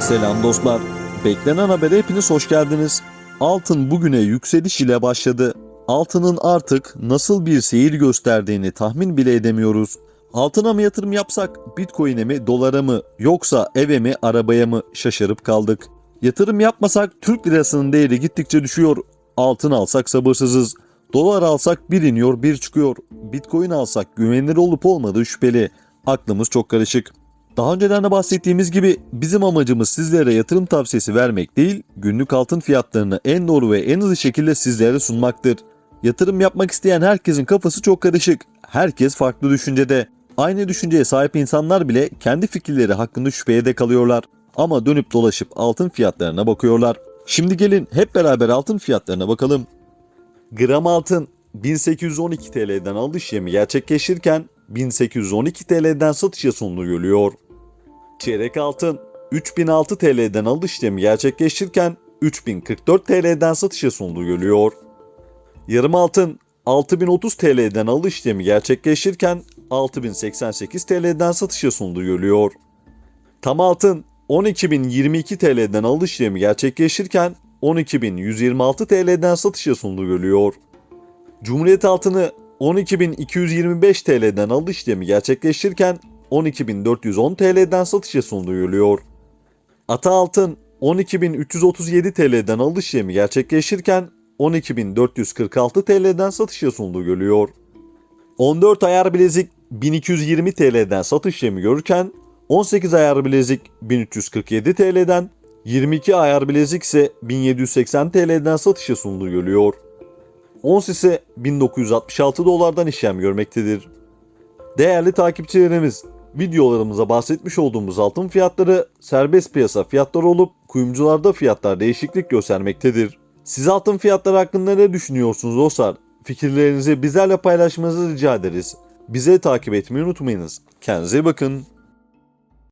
Selam dostlar. Beklenen habere hepiniz hoş geldiniz. Altın bugüne yükseliş ile başladı. Altının artık nasıl bir seyir gösterdiğini tahmin bile edemiyoruz. Altına mı yatırım yapsak, bitcoin'e mi, dolara mı, yoksa eve mi, arabaya mı şaşırıp kaldık. Yatırım yapmasak Türk lirasının değeri gittikçe düşüyor. Altın alsak sabırsızız. Dolar alsak bir iniyor bir çıkıyor. Bitcoin alsak güvenilir olup olmadığı şüpheli. Aklımız çok karışık. Daha önceden de bahsettiğimiz gibi bizim amacımız sizlere yatırım tavsiyesi vermek değil, günlük altın fiyatlarını en doğru ve en hızlı şekilde sizlere sunmaktır. Yatırım yapmak isteyen herkesin kafası çok karışık. Herkes farklı düşüncede. Aynı düşünceye sahip insanlar bile kendi fikirleri hakkında şüpheye de kalıyorlar. Ama dönüp dolaşıp altın fiyatlarına bakıyorlar. Şimdi gelin hep beraber altın fiyatlarına bakalım. Gram altın 1812 TL'den alış işlemi gerçekleşirken 1812 TL'den satışa sunulu görülüyor. Çeyrek altın 3006 TL'den alış işlemi gerçekleşirken 3044 TL'den satışa sunulu görülüyor. Yarım altın 6030 TL'den alış işlemi gerçekleşirken 6088 TL'den satışa sunulu görülüyor. Tam altın 12.022 TL'den alış işlemi gerçekleşirken 12.126 TL'den satışa sunulu görülüyor. Cumhuriyet altını 12.225 TL'den alış işlemi gerçekleşirken 12.410 TL'den satışa sunulu görülüyor. Ata altın 12.337 TL'den alış işlemi gerçekleşirken 12.446 TL'den satışa sunulu görülüyor. 14 ayar bilezik 1220 TL'den satış işlemi görürken 18 ayar bilezik 1347 TL'den 22 ayar bilezik ise 1780 TL'den satışa sunulu görülüyor. Ons ise 1966 dolardan işlem görmektedir. Değerli takipçilerimiz, videolarımıza bahsetmiş olduğumuz altın fiyatları serbest piyasa fiyatları olup kuyumcularda fiyatlar değişiklik göstermektedir. Siz altın fiyatları hakkında ne düşünüyorsunuz dostlar? Fikirlerinizi bizlerle paylaşmanızı rica ederiz. Bize takip etmeyi unutmayınız. Kendinize bakın.